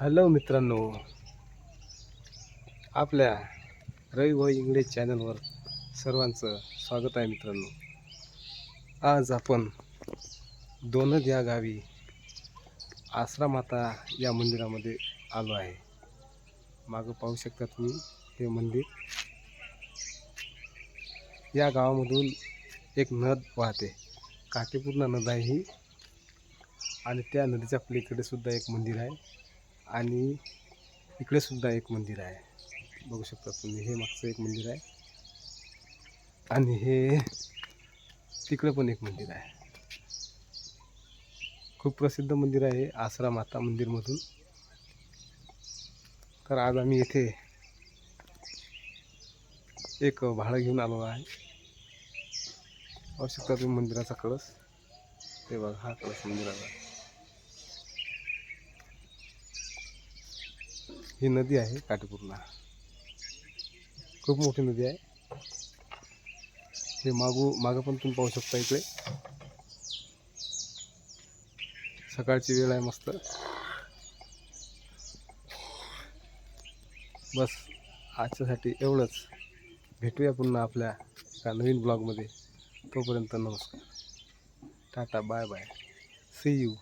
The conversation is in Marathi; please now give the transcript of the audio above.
हॅलो मित्रांनो. आपल्या रविभाई इंग्लिश चॅनलवर सर्वांचं स्वागत आहे मित्रांनो. आज आपण दोनच या गावी आसरामाता या मंदिरामध्ये आलो आहे. मागं पाहू शकता तुम्ही हे मंदिर. या गावामधून एक नद वाहते. काटेपूर्ण नद आहे ही. आणि त्या नदीच्या पलीकडे सुद्धा एक मंदिर आहे. आणि इकडे सुद्धा एक मंदिर आहे. बघू शकता तुम्ही हे मागचं एक मंदिर आहे. आणि हे तिकडे पण एक मंदिर आहे. खूप प्रसिद्ध मंदिर आहे आसरा माता मंदिरमधून. तर आज आम्ही येथे एक भाडं घेऊन आलो आहे. आवश्यकता तुम्ही मंदिराचा कळस. ते बघा हा कळस मंदिराचा. ही नदी आहे काटेपूर्णा खूप मोठी नदी आहे. हे मागू मागं पण तुम्ही पाहू शकता इकडे. सकाळची वेळ आहे मस्त. बस आजच्यासाठी एवढंच. भेटूया पुन्हा आपल्या एका नवीन ब्लॉगमध्ये. तोपर्यंत नमस्कार. Tata bye bye. See you